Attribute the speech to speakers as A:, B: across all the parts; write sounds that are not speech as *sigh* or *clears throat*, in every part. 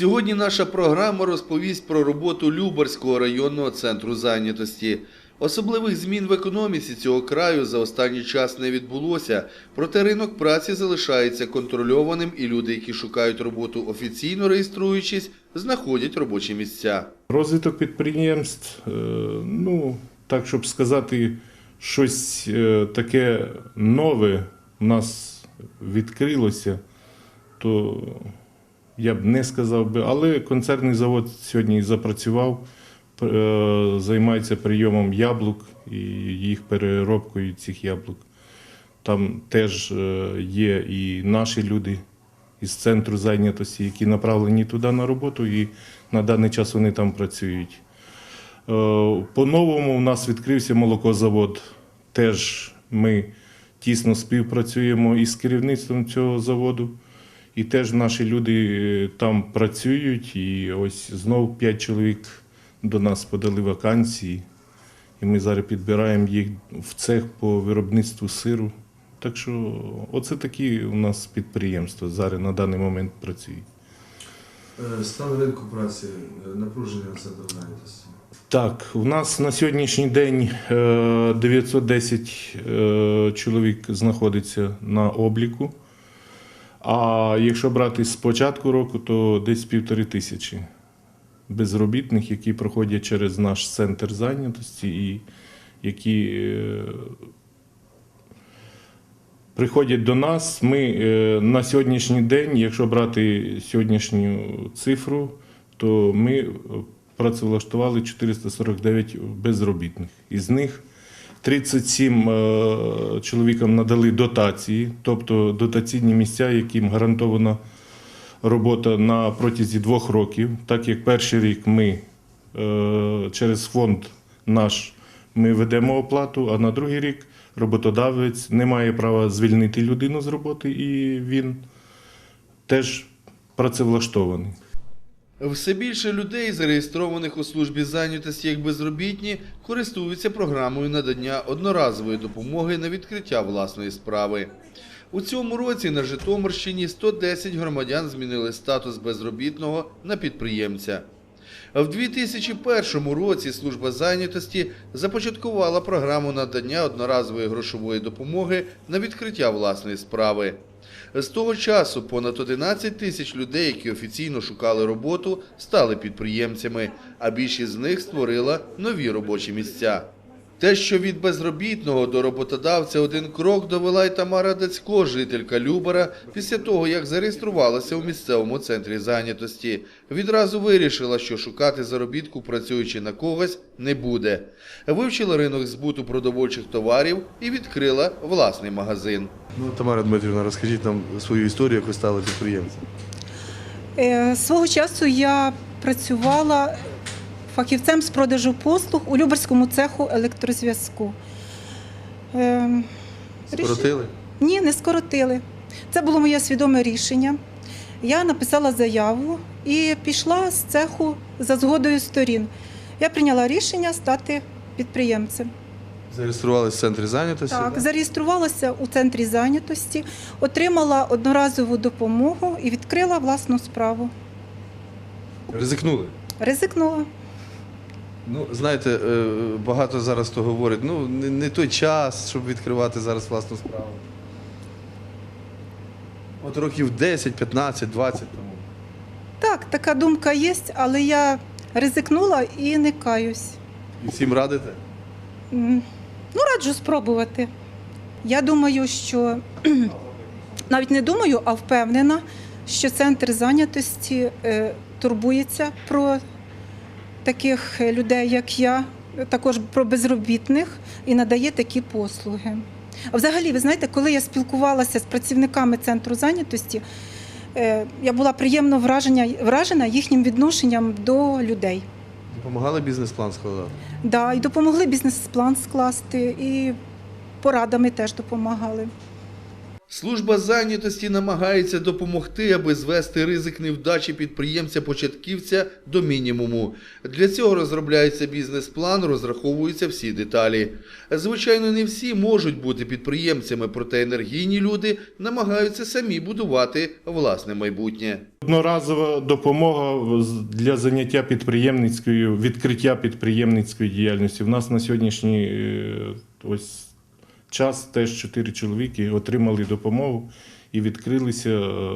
A: Сьогодні наша програма розповість про роботу Любарського районного центру зайнятості. Особливих змін в економіці цього краю за останній час не відбулося, проте ринок праці залишається контрольованим, і люди, які шукають роботу офіційно реєструючись, знаходять робочі місця.
B: Розвиток підприємств, е, ну, так щоб сказати, щось е, таке нове в нас відкрилося, то я б не сказав би. Але концерний завод сьогодні запрацював, е, займається прийомом яблук і їх переробкою цих яблук. Там теж е, є і наші люди із центру зайнятості, які направлені туди на роботу, і на даний час вони там працюють. Е, По-новому у нас відкрився молокозавод. Теж ми тісно співпрацюємо із керівництвом цього заводу. І теж наші люди е, там працюють. І ось знов п'ять чоловік до нас подали вакансії. І ми зараз підбираємо їх в цех по виробництву сиру. Так що оце такі у нас підприємства зараз на даний момент працюють.
C: Е, Стан ринку праці, е, напруження центру зайнятості.
B: Так, у нас на сьогоднішній день е, 910 е, чоловік знаходиться на обліку. А якщо брати з початку року, то десь півтори тисячі безробітних, які проходять через наш центр зайнятості і які е, приходять до нас. Ми е, на сьогоднішній день, якщо брати сьогоднішню цифру, то ми е, працевлаштували 449 безробітних. Із них 37 е, чоловікам надали дотації, тобто дотаційні місця, яким гарантована робота на протязі двох років. Так як перший рік ми е, через фонд наш ми ведемо оплату, а на другий рік роботодавець не має права звільнити людину з роботи, і він теж працевлаштований.
A: Все більше людей, зареєстрованих у службі зайнятості як безробітні, користуються програмою надання одноразової допомоги на відкриття власної справи. У цьому році на Житомирщині 110 громадян змінили статус безробітного на підприємця. В 2001 році служба зайнятості започаткувала програму надання одноразової грошової допомоги на відкриття власної справи. З того часу понад 11 тисяч людей, які офіційно шукали роботу, стали підприємцями, а більшість з них створила нові робочі місця. Те, що від безробітного до роботодавця один крок довела й Тамара Дацько, жителька Любара, після того, як зареєструвалася у місцевому центрі зайнятості. Відразу вирішила, що шукати заробітку, працюючи на когось, не буде. Вивчила ринок збуту продовольчих товарів і відкрила власний магазин.
C: Ну, Тамара Дмитрівна, розкажіть нам свою історію, як ви стали підприємцем.
D: Е, Свого часу я працювала фахівцем з продажу послуг у Люберському цеху електрозв'язку. Е,
C: Скоротили?
D: Ні, не скоротили. Це було моє свідоме рішення. Я написала заяву і пішла з цеху за згодою сторін. Я прийняла рішення стати підприємцем.
C: Зареєструвалися в центрі зайнятості?
D: Так,
C: да?
D: зареєструвалася у центрі зайнятості, отримала одноразову допомогу і відкрила власну справу.
C: Ризикнули.
D: Ризикнула.
C: Ну, знаєте, е, багато зараз хто говорить, ну, не, не той час, щоб відкривати зараз власну справу. От років 10, 15, 20 тому.
D: Так, така думка є, але я ризикнула і не каюсь.
C: І всім радите?
D: Ну, раджу спробувати. Я думаю, що *clears throat* навіть не думаю, а впевнена, що центр зайнятості е, турбується про таких людей, як я, також про безробітних і надає такі послуги. А взагалі, ви знаєте, коли я спілкувалася з працівниками центру зайнятості, е, я була приємно вражена, вражена їхнім відношенням до людей.
C: Допомагали бізнес-план складати?
D: Да, і допомогли бізнес-план скласти, і порадами теж допомагали.
A: Служба зайнятості намагається допомогти, аби звести ризик невдачі підприємця-початківця до мінімуму. Для цього розробляється бізнес-план, розраховуються всі деталі. Звичайно, не всі можуть бути підприємцями, проте енергійні люди намагаються самі будувати власне майбутнє.
B: Одноразова допомога для заняття підприємницькою, відкриття підприємницької діяльності. У нас на сьогоднішній е, ось час теж чотири чоловіки отримали допомогу і відкрилися е,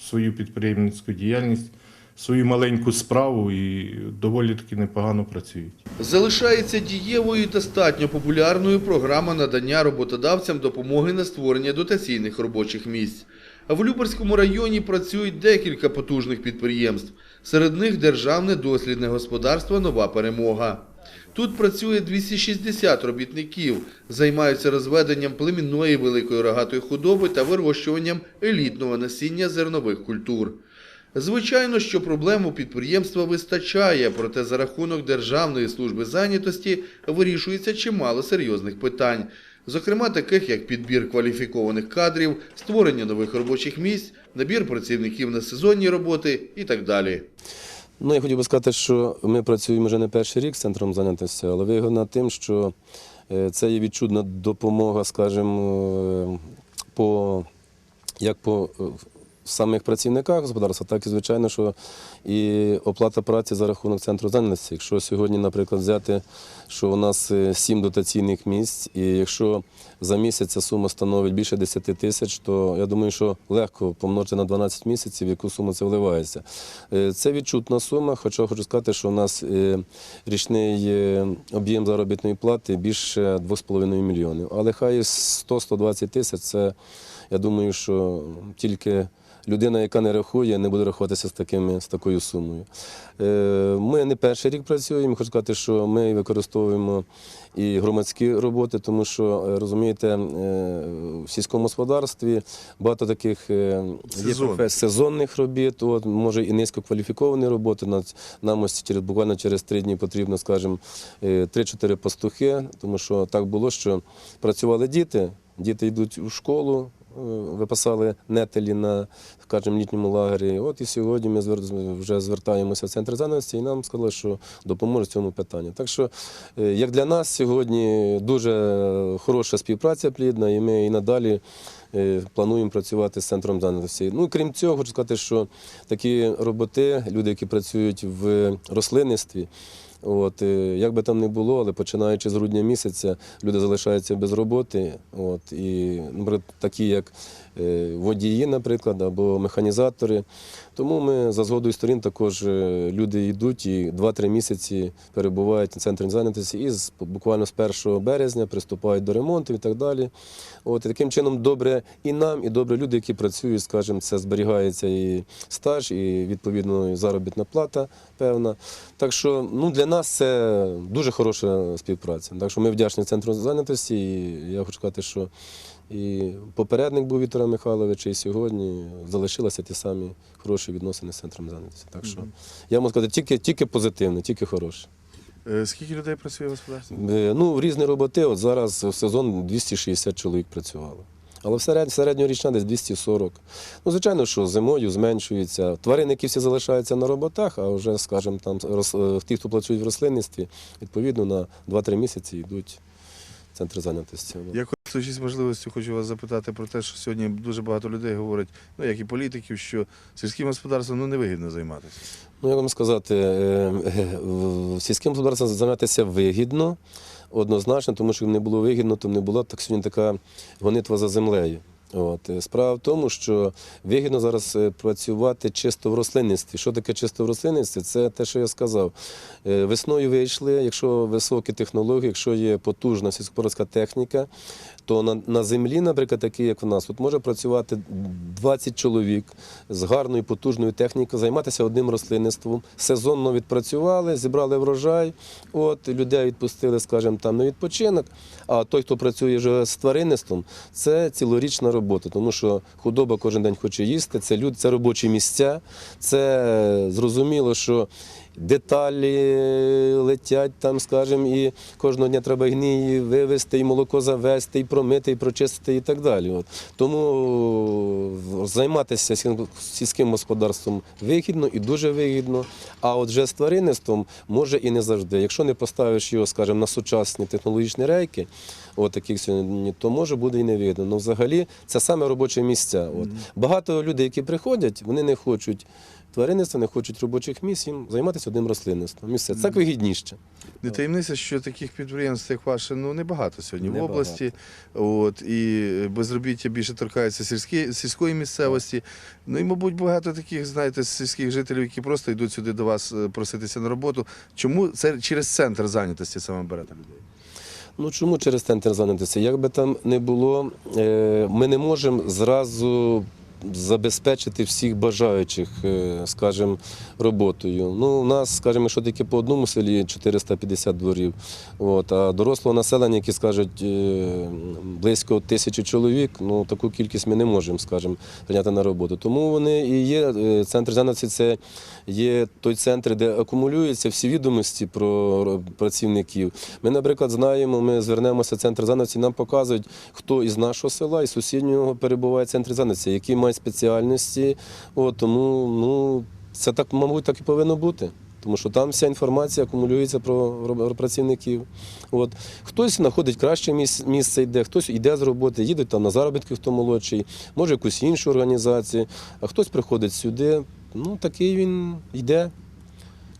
B: свою підприємницьку діяльність, свою маленьку справу і доволі таки непогано працюють.
A: Залишається дієвою і достатньо популярною програма надання роботодавцям допомоги на створення дотаційних робочих місць. В Люберському районі працюють декілька потужних підприємств. Серед них Державне дослідне господарство Нова перемога. Тут працює 260 робітників, займаються розведенням племінної великої рогатої худоби та вирощуванням елітного насіння зернових культур. Звичайно, що проблем у підприємства вистачає, проте за рахунок Державної служби зайнятості вирішується чимало серйозних питань, зокрема таких як підбір кваліфікованих кадрів, створення нових робочих місць, набір працівників на сезонні роботи і так далі.
E: Ну, я хотів би сказати, що ми працюємо вже не перший рік з центром зайнятості, але вигодна тим, що е, це є відчутна допомога, скажімо, е, по, як по е, самих працівниках господарства, так і звичайно, що і оплата праці за рахунок центру зайнятості. Якщо сьогодні, наприклад, взяти, що у нас е, сім дотаційних місць, і якщо за місяць ця сума становить більше 10 тисяч, то я думаю, що легко помножити на 12 місяців, в яку суму це вливається. Е, Це відчутна сума, хоча хочу сказати, що у нас е, річний об'єм заробітної плати більше 2,5 мільйонів. Але хай 100-120 тисяч це, я думаю, що тільки людина, яка не рахує, не буде рахуватися з, такими, з такою сумою. Е, Ми не перший рік працюємо, хочу сказати, що ми використовуємо і громадські роботи, тому що, е, розумієте, е, в сільському господарстві багато таких е, є сезонних робіт, от, може і низькокваліфіковані роботи. Нам ось через, буквально через три дні потрібно, скажімо, е, 3-4 пастухи, тому що так було, що працювали діти, діти йдуть у школу, випасали нетелі на скажімо, літньому лагері. От і сьогодні ми вже звертаємося в центр зайнятості і нам сказали, що допоможуть в цьому питанні. Так що, е, як для нас сьогодні дуже хороша співпраця плідна, і ми і надалі. е, Плануємо працювати з центром зайнятості. Ну, крім цього, хочу сказати, що такі роботи, люди, які працюють в рослинництві, От, е, як би там не було, але починаючи з грудня місяця, люди залишаються без роботи. От, і, наприклад, такі як водії, наприклад, або механізатори. Тому ми за згодою сторін також е, люди йдуть і 2-3 місяці перебувають на центрі зайнятості і буквально з 1 березня приступають до ремонту і так далі. От, і таким чином добре і нам, і добре люди, які працюють, скажімо, це зберігається і стаж, і відповідно і заробітна плата певна. Так що ну, для нас це дуже хороша співпраця. Так що ми вдячні центру зайнятості. І я хочу сказати, що і попередник був Віктора Михайловича, і сьогодні залишилися ті самі хороші відносини з центром зайнятості. Так що я можу сказати, тільки, тільки позитивне, тільки хороше.
C: Скільки людей працює в господарстві?
E: Е, Ну, різні роботи. От зараз в сезон 260 чоловік працювало. Але в серед- середньорічна десь 240. Ну, звичайно, що зимою зменшується. Тваринники всі залишаються на роботах, а вже, скажімо, там рос- е, ті, хто працюють в рослинництві, відповідно на 2-3 місяці йдуть в центр зайнятості.
C: Я користуючись можливістю, хочу вас запитати про те, що сьогодні дуже багато людей говорять, ну як і політиків, що сільським господарством ну, невигідно займатися.
E: Ну, як вам сказати, е, е, сільським господарством займатися вигідно, однозначно, тому що не було вигідно, то не була так сьогодні така гонитва за землею. От. е, Справа в тому, що вигідно зараз е, працювати чисто в рослинництві. Що таке чисто в рослинництві? Це те, що я сказав. Е, Весною вийшли, якщо високі технології, якщо є потужна сільськогосподарська техніка, то на, на землі, наприклад, такі, як в нас, тут може працювати 20 чоловік з гарною потужною технікою, займатися одним рослинництвом. Сезонно відпрацювали, зібрали врожай, от, людей відпустили, скажімо, там на відпочинок. А той, хто працює вже з тваринництвом, це цілорічна робота. Роботу, тому що худоба кожен день хоче їсти, це люди, це робочі місця. Це е, зрозуміло, що деталі летять там, скажімо, і кожного дня треба гній вивезти, і молоко завести, і промити, і прочистити, і так далі. От. Тому е, займатися сільським- господарством вигідно і дуже вигідно. А от вже з тваринництвом може і не завжди. Якщо не поставиш його, скажімо, на сучасні технологічні рейки, от таких сьогодні, то може буде і не вигідно. Ну, взагалі, це саме робочі місця. От. Багато людей, які приходять, вони не хочуть. Тваринництва не хочуть робочих місць, їм займатися одним рослинництвом. Місце так вигідніше.
C: Не таємниця, що таких підприємств, як ваше, ну небагато сьогодні в
E: Небагато.
C: області. От, і безробіття більше торкається сільські, сільської місцевості. Ну і, мабуть, багато таких, знаєте, сільських жителів, які просто йдуть сюди до вас е, проситися на роботу. Чому це через центр зайнятості саме берете людей?
E: Ну чому через центр зайнятості? Як би там не було, е, ми не можемо зразу забезпечити всіх бажаючих, е, скажімо, роботою. Ну, у нас, скажімо, що таке по одному селі 450 дворів, от, а дорослого населення, які скажуть е, близько тисячі чоловік, ну таку кількість ми не можемо, скажімо, прийняти на роботу. Тому вони і є е, центр зайнятості, це є той центр, де акумулюються всі відомості про працівників. Ми, наприклад, знаємо, ми звернемося в центр зайнятості, нам показують, хто із нашого села і сусіднього перебуває в центрі зайнятості, які мають спеціальності. От, тому ну, це так, мабуть, так і повинно бути. Тому що там вся інформація акумулюється про працівників. От. Хтось знаходить краще місце йде, хтось йде з роботи, їде там на заробітки, хто молодший, може якусь іншу організацію, а хтось приходить сюди. Ну, такий він йде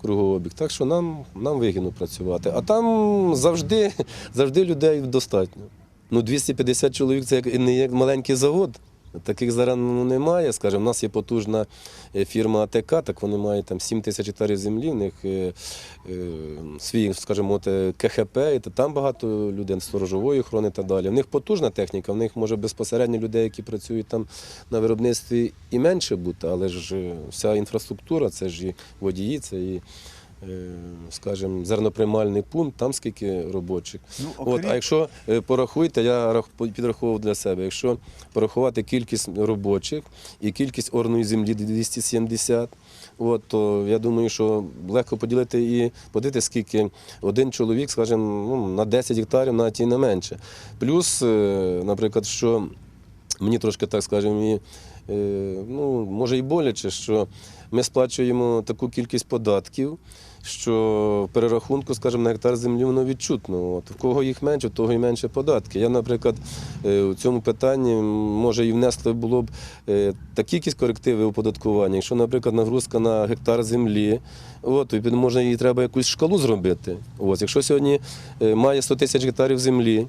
E: кругообіг. Так що нам, нам вигідно працювати. А там завжди, завжди людей достатньо. Ну, 250 чоловік це як, не як маленький завод. Таких зараз ну, немає. Скажімо, у нас є потужна е, фірма АТК, так вони мають там 7 тисяч гектарів землі, в них е, е, свій, скажімо, от, е, КХП, і там багато людей сторожової охорони і так далі. В них потужна техніка, в них може безпосередньо людей, які працюють там на виробництві, і менше бути, але ж е, вся інфраструктура, це ж і водії, це і. Е, Скажімо, зерноприймальний пункт, там скільки робочих. От, а якщо е, порахуйте, я рах- підрахував для себе, якщо порахувати кількість робочих і кількість орної землі 270, от, то я думаю, що легко поділити і подивитися, скільки один чоловік, скажімо, ну, на 10 гектарів, навіть і не менше. Плюс, е, наприклад, що мені трошки так скажімо, і, ну, може і боляче, що ми сплачуємо таку кількість податків, що перерахунку, скажімо, на гектар землі воно відчутно. От. В кого їх менше, в того і менше податки. Я, наприклад, е, у цьому питанні може і внесли було б е, такі якісь корективи оподаткування. Якщо, наприклад, нагрузка на гектар землі, от, то відповідно, може і треба якусь шкалу зробити. От. Якщо сьогодні е, має 100 тисяч гектарів землі,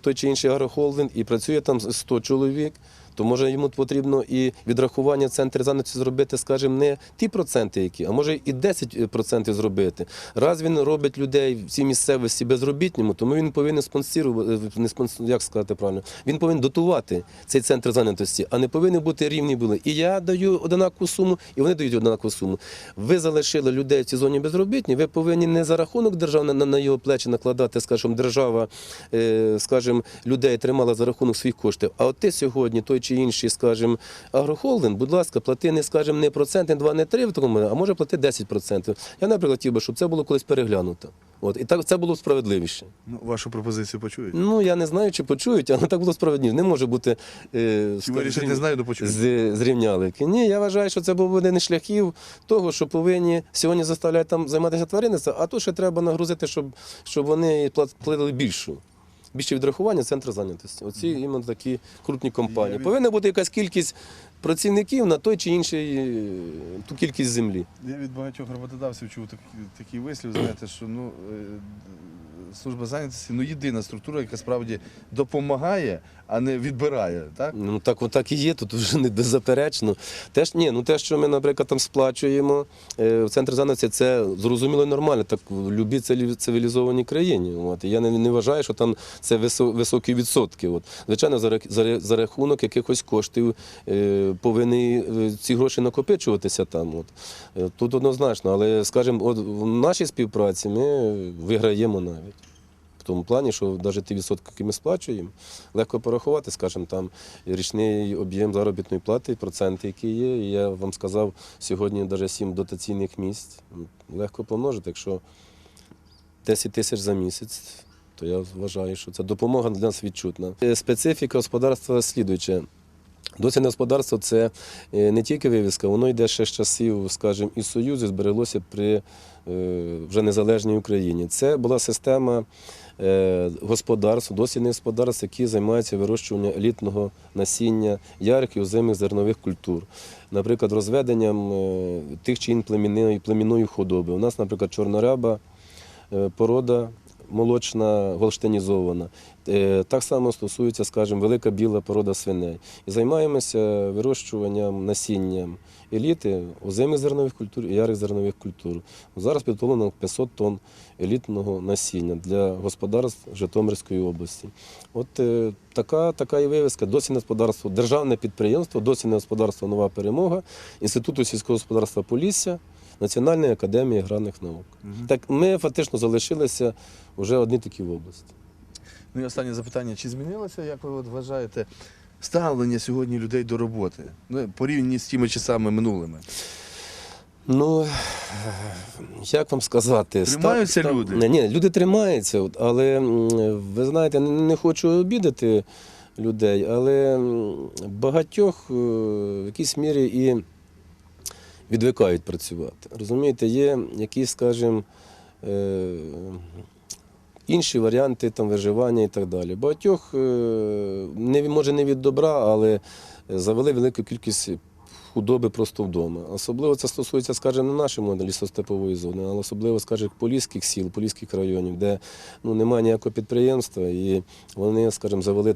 E: той чи інший агрохолдинг і працює там 100 чоловік, то може йому потрібно і відрахування в центрі зайнятості зробити, скажімо, не ті проценти, які, а може і 10% зробити. Раз він робить людей в цій місцевості безробітньому, тому він повинен спонсорувати, не спонсор, як сказати правильно, він повинен дотувати цей центр зайнятості, а не повинні бути рівні були. І я даю однакову суму, і вони дають однакову суму. Ви залишили людей в цій зоні безробітні, ви повинні не за рахунок держави на, на його плечі накладати, скажімо, держава, е, скажімо, людей тримала за рахунок своїх коштів. А от ти сьогодні, той чи інший, скажімо, агрохолдинг, будь ласка, плати не, скажімо, не процент, не два, не три в такому, а може плати 10%. Я, наприклад, хотів би, щоб це було колись переглянуто. От, і так це було справедливіше.
C: Ну, вашу пропозицію почують.
E: Ну я не знаю, чи почують, але так було справедливо. Не може бути е,
C: Чи вирішити не знаю, почують.
E: з, зрівнялики. Ні, я вважаю, що це був один із шляхів того, що повинні сьогодні заставляють там займатися тваринництвом, а то ще треба нагрузити, щоб, щоб вони пла- платили більшу. Більше відрахування центр зайнятості. Оці іменно такі крупні компанії. Повинна бути якась кількість працівників на той чи інший е, ту кількість землі.
C: Я від багатьох роботодавців чув такий, вислів, знаєте, що ну, е, служба зайнятості ну, єдина структура, яка справді допомагає, а не відбирає. Так?
E: Ну так, отак і є, тут вже не беззаперечно. Те, ні, ну те, що ми, наприклад, там сплачуємо е, в центр зайнятості, це зрозуміло і нормально, так в будь-якій цивілі- цивілізованій країні. От. Я не, не вважаю, що там це висо- високі відсотки. От. Звичайно, за, за, за рахунок якихось коштів е, повинні е, ці гроші накопичуватися там. От. Е, Тут однозначно, але, скажімо, в нашій співпраці ми виграємо навіть. В тому плані, що навіть ті відсотки, які ми сплачуємо, легко порахувати, скажімо, там річний об'єм заробітної плати, проценти, які є. І я вам сказав, сьогодні навіть 7 дотаційних місць. Легко помножити. Якщо 10 тисяч за місяць, то я вважаю, що це допомога для нас відчутна. Е, Специфіка господарства слідуюча. Доцільне господарство це е, не тільки вивізка, воно йде ще з часів, скажімо, і Союзу збереглося при е, вже незалежній Україні. Це була система господарств, дослідних господарств, які займаються вирощуванням елітного насіння ярих і озимих зернових культур. Наприклад, розведенням е, тих чи інших племінної, худоби. У нас, наприклад, чорноряба порода молочна, голштинізована. Е, Так само стосується, скажімо, велика біла порода свиней. І займаємося вирощуванням насінням еліти, озимих зернових культур і ярих зернових культур. Зараз підготовлено 500 тонн елітного насіння для господарств Житомирської області. От е, така, така і вивіска. Досвідне господарство, державне підприємство, досвідне господарство Нова перемога, Інституту сільського господарства Полісся, Національної академії аграрних наук. Так ми фактично залишилися вже одні такі в області.
C: Ну і останнє запитання: чи змінилося, як ви от вважаєте, ставлення сьогодні людей до роботи? Ну, порівняно з тими часами минулими.
E: Ну, як вам сказати,
C: Тримаються
E: ста-
C: люди?
E: Ні, ні, люди тримаються, але ви знаєте, не, не хочу обідати людей, але багатьох е, в якійсь мірі і відвикають працювати. Розумієте, є якісь, скажімо, е, інші варіанти там, виживання і так далі. Багатьох, е, може не від добра, але завели велику кількість худоби просто вдома. Особливо це стосується, скажімо, не нашої лісостепової зони, але особливо, скажімо, поліських сіл, поліських районів, де ну, немає ніякого підприємства, і вони, скажімо, завели
C: Ну,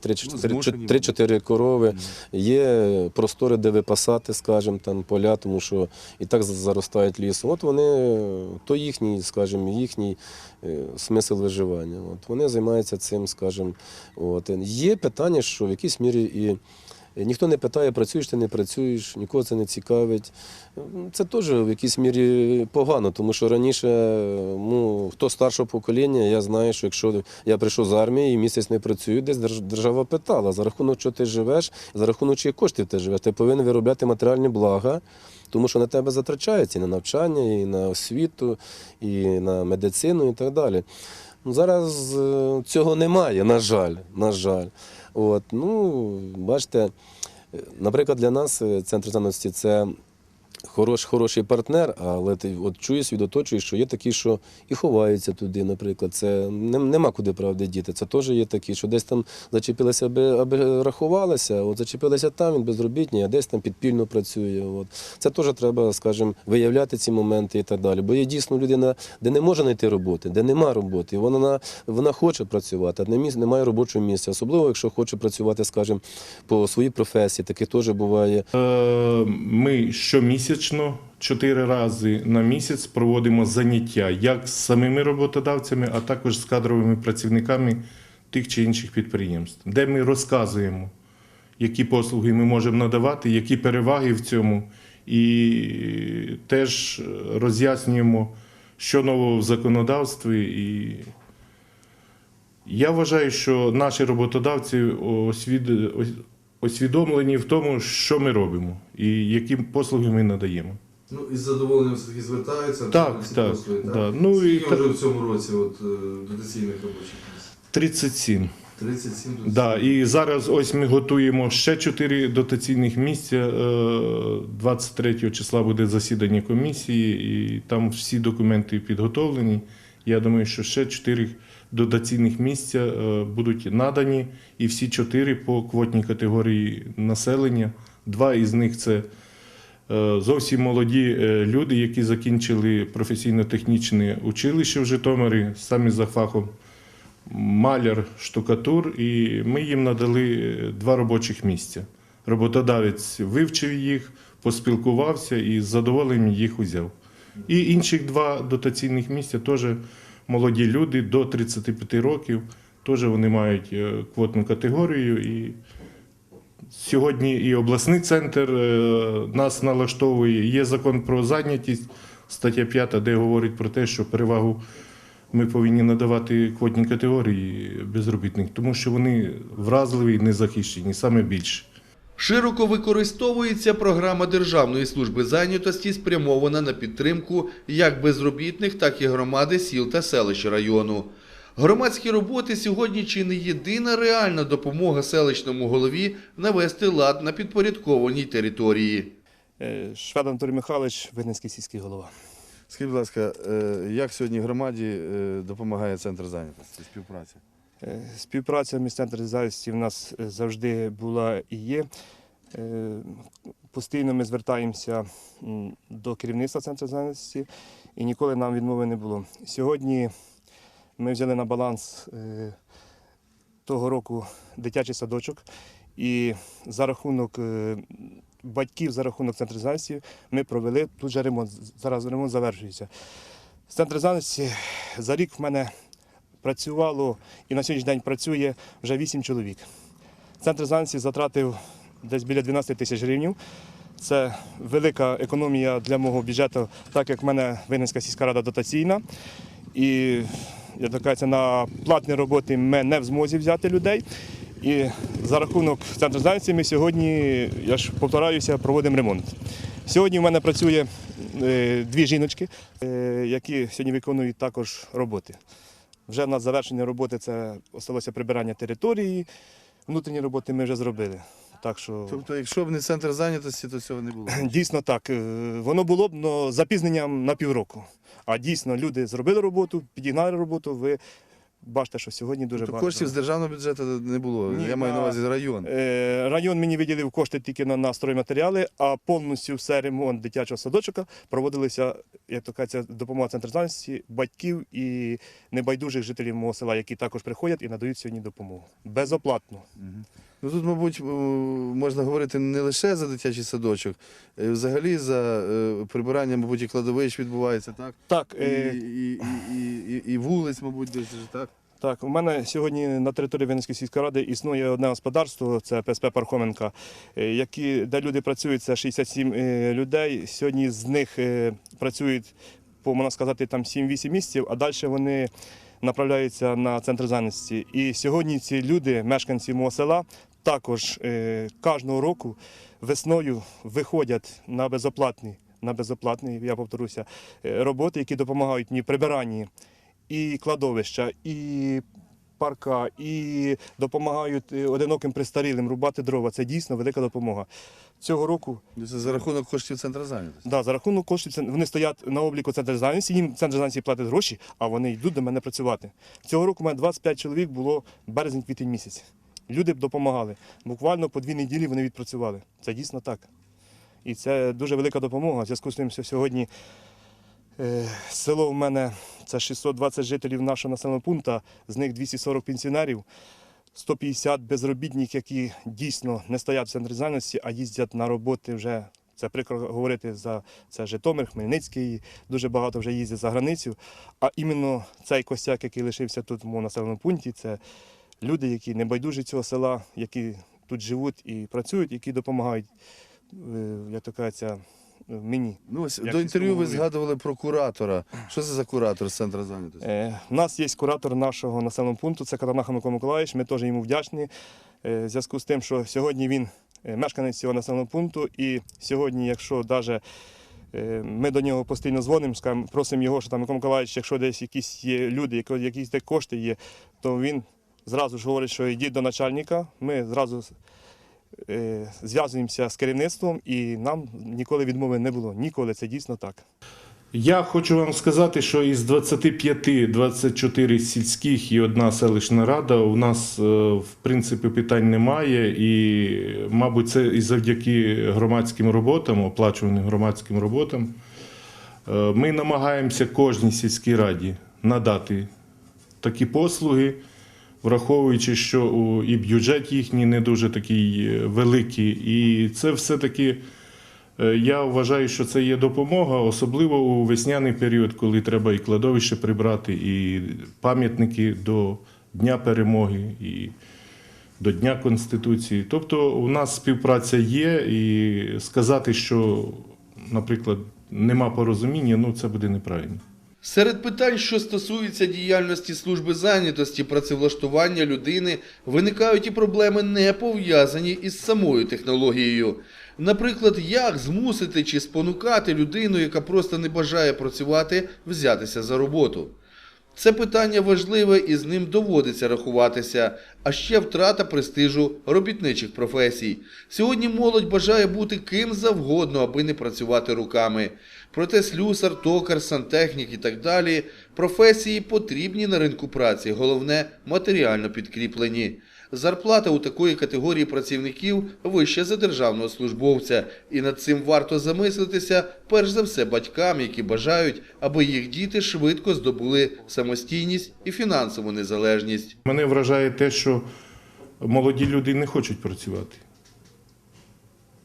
E: 3-4 корови. Є простори, де випасати, скажімо, там поля, тому що і так заростають лісом. От вони, то їхній, скажімо, їхній е, смисл виживання. От вони займаються цим, скажімо. От. Є питання, що в якійсь мірі і. Ніхто не питає, працюєш ти не працюєш, нікого це не цікавить. Це теж в якійсь мірі погано, тому що раніше, ну, хто старшого покоління, я знаю, що якщо я прийшов з армії і місяць не працюю, десь держ- держава питала, за рахунок чого ти живеш, за рахунок чиїх коштів ти живеш. Ти повинен виробляти матеріальні блага, тому що на тебе затрачається і на навчання, і на освіту, і на медицину, і так далі. Зараз е, цього немає, на жаль. На жаль. От, ну, бачите, е, наприклад, для нас е, центр цінності це хорош, хороший партнер, але ти от чуєш, відоточуєш, що є такі, що і ховаються туди, наприклад. Це не- нема куди правди діти. Це теж є такі, що десь там зачепилися, аби, аби рахувалися, от зачепилися там, він безробітний, а десь там підпільно працює. От. Це теж треба, скажімо, виявляти ці моменти і так далі. Бо є дійсно людина, де не може знайти роботи, де нема роботи. Вона, вона хоче працювати, а не міс- немає робочого місця. Особливо, якщо хоче працювати, скажімо, по своїй професії, таке теж буває.
B: Е, Ми щомісячно, чотири рази на місяць проводимо заняття як з самими роботодавцями, а також з кадровими працівниками тих чи інших підприємств, де ми розказуємо, які послуги ми можемо надавати, які переваги в цьому, і теж роз'яснюємо, що нового в законодавстві. І я вважаю, що наші роботодавці освід- освідомлені в тому, що ми робимо і які послуги ми надаємо.
A: Ну, із задоволенням все-таки звертаються.
B: Так, так,
A: послуги,
B: да. Ну,
A: Скільки
B: та-
A: вже в цьому році от, е, дотаційних робочих місць?
B: 37.
A: 37 дотаційних.
B: Да, і зараз ось ми готуємо ще 4 дотаційних місця. Е, 23 числа буде засідання комісії, і там всі документи підготовлені. Я думаю, що ще 4 дотаційних місця е, будуть надані, і всі 4 по квотній категорії населення. Два із них це е, зовсім молоді е, люди, які закінчили професійно-технічне училище в Житомирі, самі за фахом маляр, штукатур, і ми їм надали два робочих місця. Роботодавець вивчив їх, поспілкувався і з задоволенням їх узяв. І інших два дотаційних місця теж молоді люди до 35 років, теж вони мають е, квотну категорію. І сьогодні і обласний центр е, нас налаштовує. Є закон про зайнятість, стаття 5, де говорить про те, що перевагу ми повинні надавати квотні категорії безробітних, тому що вони вразливі і незахищені, саме більше.
A: Широко використовується програма Державної служби зайнятості, спрямована на підтримку як безробітних, так і громади сіл та селищ району. Громадські роботи сьогодні чи не єдина реальна допомога селищному голові навести лад на підпорядкованій території.
F: Е, Швед Анатолій Михайлович, Винницький сільський голова.
C: Скажіть, будь ласка, е, як сьогодні громаді е, допомагає центр зайнятості, співпраця?
F: Е, Співпраця між центром зайнятості в нас е, завжди була і є. Е, Постійно ми звертаємося до керівництва центру зайнятості і ніколи нам відмови не було. Сьогодні ми взяли на баланс того року дитячий садочок і за рахунок батьків, за рахунок центру зайнятості ми провели тут же ремонт. Зараз ремонт завершується. З центру зайнятості за рік в мене працювало і на сьогоднішній день працює вже 8 чоловік. Центр зайнятості затратив десь біля 12 тисяч гривень. Це велика економія для мого бюджету, так як в мене Винницька сільська рада дотаційна. І я кажу, на платні роботи ми не в змозі взяти людей. І за рахунок центру зайнятості ми сьогодні, я ж повторююся, проводимо ремонт. Сьогодні в мене працює е, дві жіночки, е, які сьогодні виконують також роботи. Вже в нас завершення роботи це осталося прибирання території. Внутрішні роботи ми вже зробили. Так що
C: Тобто, якщо б не центр зайнятості, то цього не було. *clears throat*
F: дійсно так. е, Воно було б але запізненням на півроку. А дійсно люди зробили роботу, підігнали роботу. Ви бачите, що сьогодні дуже
C: То
F: багато.
C: коштів з державного бюджету не було.
F: Ні,
C: Я маю на увазі район.
F: Е, Район мені виділив кошти тільки на, настрої матеріали, а повністю все ремонт дитячого садочка проводилися, як то кажеться, допомога центру зайнятості батьків і небайдужих жителів мого села, які також приходять і надають сьогодні допомогу. Безоплатно.
C: Ну тут, мабуть, можна говорити не лише за дитячий садочок, е, взагалі за е, прибирання, мабуть, і кладовищ відбувається, так?
F: Так,
C: І,
F: е,
C: і, і, і, і, вулиць, мабуть, десь так?
F: Так, у мене сьогодні на території Вінницької сільської ради існує одне господарство, це ПСП Пархоменка, які, де люди працюють, це 67 е, людей. Сьогодні з них працюють, по можна сказати, там 7-8 місяців, а далі вони направляються на центр зайнятості. І сьогодні ці люди, мешканці мого села, також е, кожного року весною виходять на безоплатні, на безоплатні, я повторюся, е, роботи, які допомагають мені прибиранні і кладовища, і парка, і допомагають е, одиноким престарілим рубати дрова. Це дійсно велика допомога. Цього року
C: Це за рахунок коштів центру зайнятості.
F: да, за рахунок коштів вони стоять на обліку центру зайнятості, їм центр зайнятості платить гроші, а вони йдуть до мене працювати. Цього року у мене 25 чоловік було березень-квітень місяць. Люди б допомагали. Буквально по дві неділі вони відпрацювали. Це дійсно так. І це дуже велика допомога. В зв'язку з тим, що сьогодні е, село в мене це 620 жителів нашого населеного пункту, з них 240 пенсіонерів, 150 безробітних, які дійсно не стоять в центрі зайнятості, а їздять на роботи вже. Це прикро говорити за це Житомир, Хмельницький, дуже багато вже їздять за границю. А іменно цей костяк, який лишився тут в моєму населеному пункті, це люди, які не байдужі цього села, які тут живуть і працюють, які допомагають, е, як то кажеться, мені.
C: Ну, ось
F: Як
C: до інтерв'ю ви згадували про куратора. Що це за куратор з центру зайнятості?
F: Е, У нас є куратор нашого населеного пункту, це Катанаха Микола Миколаївич. Ми теж йому вдячні. е, В зв'язку з тим, що сьогодні він е, мешканець цього населеного пункту, і сьогодні, якщо навіть ми до нього постійно дзвонимо, скажемо, просимо його, що там Микола Миколаївич, якщо десь якісь є люди, якісь де кошти є, то він зразу ж говорить, що йдіть до начальника. Ми зразу е, зв'язуємося з керівництвом, і нам ніколи відмови не було. Ніколи це дійсно так.
B: Я хочу вам сказати, що із 25 24 сільських і одна селищна рада у нас е, в принципі питань немає, і, мабуть, це і завдяки громадським роботам, оплачуваним громадським роботам. Е, Ми намагаємося кожній сільській раді надати такі послуги, враховуючи, що і бюджет їхній не дуже такий е, великий, і це все-таки. Е, Я вважаю, що це є допомога, особливо у весняний період, коли треба і кладовище прибрати, і пам'ятники до Дня перемоги, і до Дня Конституції. Тобто у нас співпраця є, і сказати, що, наприклад, нема порозуміння, ну це буде неправильно.
A: Серед питань, що стосуються діяльності служби зайнятості, працевлаштування людини, виникають і проблеми не пов'язані із самою технологією. Наприклад, як змусити чи спонукати людину, яка просто не бажає працювати, взятися за роботу. Це питання важливе і з ним доводиться рахуватися, а ще втрата престижу робітничих професій. Сьогодні молодь бажає бути ким завгодно, аби не працювати руками. Проте слюсар, токар, сантехнік і так далі професії потрібні на ринку праці, головне матеріально підкріплені. Зарплата у такої категорії працівників вища за державного службовця, і над цим варто замислитися перш за все батькам, які бажають, аби їх діти швидко здобули самостійність і фінансову незалежність.
B: Мене вражає те, що молоді люди не хочуть працювати.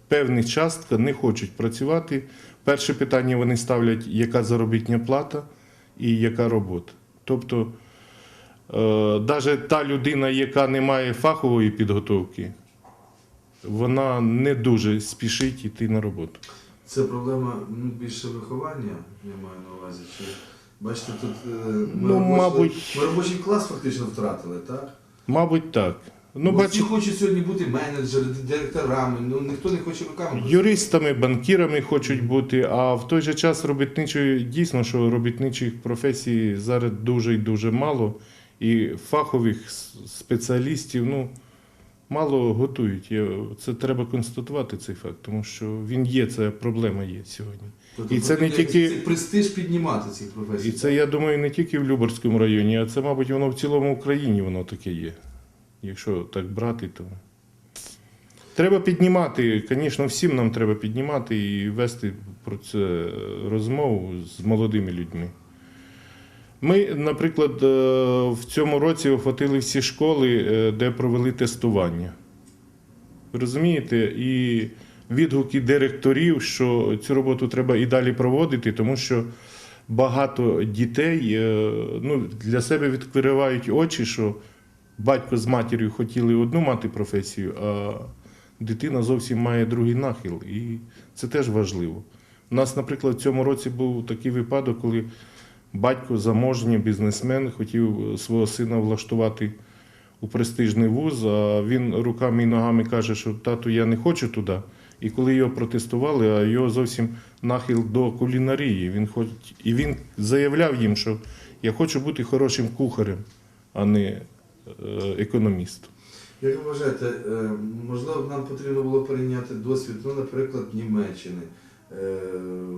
B: Певна частка не хочуть працювати. Перше питання вони ставлять, яка заробітня плата і яка робота. Тобто, навіть та людина, яка не має фахової підготовки, вона не дуже спішить йти на роботу.
C: Це проблема ну, більше виховання, я маю на увазі. Чи, бачите, тут е, ми,
B: Ну,
C: робочий,
B: мабуть.
C: ми робочий клас фактично втратили, так?
B: Мабуть, так. Ну,
C: Бо всі хочуть сьогодні бути менеджерами, директорами, ну ніхто не хоче руками.
B: Юристами, банкірами хочуть бути, а в той же час робітничої дійсно, що робітничих професій зараз дуже і дуже мало, і фахових спеціалістів ну, мало готують. Це треба констатувати цей факт, тому що він є, це проблема є сьогодні.
C: Тобто
B: і це не тільки-
C: престиж піднімати цих професій.
B: І це, я думаю, не тільки в Любарському районі, а це, мабуть, воно в цілому Україні воно таке є. Якщо так брати, то. Треба піднімати, звісно, всім нам треба піднімати і вести про це розмову з молодими людьми. Ми, наприклад, е, в цьому році охватили всі школи, е, де провели тестування. Розумієте? І відгуки директорів, що цю роботу треба і далі проводити, тому що багато дітей е, ну, для себе відкривають очі, що батько з матір'ю хотіли одну мати професію, а дитина зовсім має другий нахил. І це теж важливо. У нас, наприклад, в цьому році був такий випадок, коли батько заможній бізнесмен хотів свого сина влаштувати у престижний вуз, а він руками і ногами каже, що тату, я не хочу туди. І коли його протестували, а його зовсім нахил до кулінарії. Він хоч... І він заявляв їм, що я хочу бути хорошим кухарем, а не е, економістом.
C: Як ви вважаєте, е, можливо, нам потрібно було прийняти досвід, ну, наприклад, Німеччини е,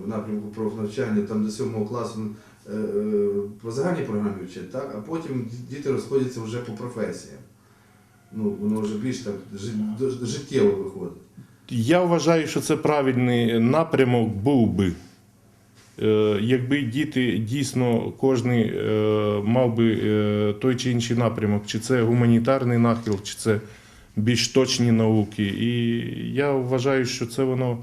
C: в напрямку профнавчання, там до 7 класу е, е, по загальній програмі вчать, так? а потім діти розходяться вже по професіям. Ну, воно вже більш так життєво виходить.
B: Я вважаю, що це правильний напрямок був би. Е, Якби діти дійсно кожен мав би е, той чи інший напрямок, чи це гуманітарний нахил, чи це більш точні науки. І я вважаю, що це воно,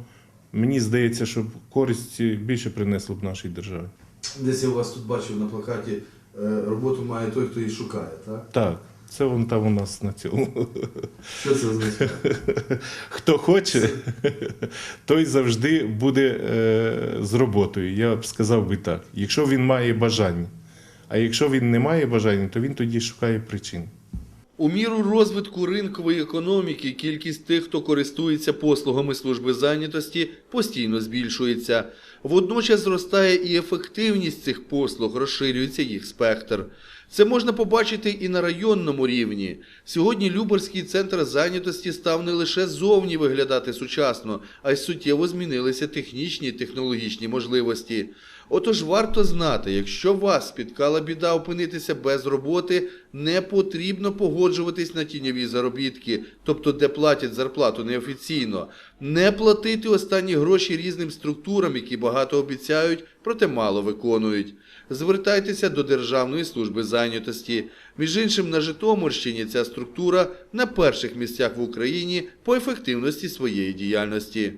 B: мені здається, що користь більше принесло б нашій державі.
C: Десь я у вас тут бачив на плакаті, е, роботу має той, хто її шукає, так?
B: Так, це вон там у нас на цьому.
C: Що це означає?
B: Хто хоче, той завжди буде е, з роботою. Я б сказав би так. Якщо він має бажання. А якщо він не має бажання, то він тоді шукає причин.
A: У міру розвитку ринкової економіки кількість тих, хто користується послугами служби зайнятості, постійно збільшується. Водночас зростає і ефективність цих послуг, розширюється їх спектр. Це можна побачити і на районному рівні. Сьогодні Любарський центр зайнятості став не лише зовні виглядати сучасно, а й суттєво змінилися технічні і технологічні можливості. Отож варто знати, якщо вас спіткала біда опинитися без роботи, не потрібно погоджуватись на тіньові заробітки, тобто де платять зарплату неофіційно, не платити останні гроші різним структурам, які багато обіцяють, проте мало виконують. Звертайтеся до Державної служби зайнятості. Між іншим, на Житомирщині ця структура на перших місцях в Україні по ефективності своєї діяльності.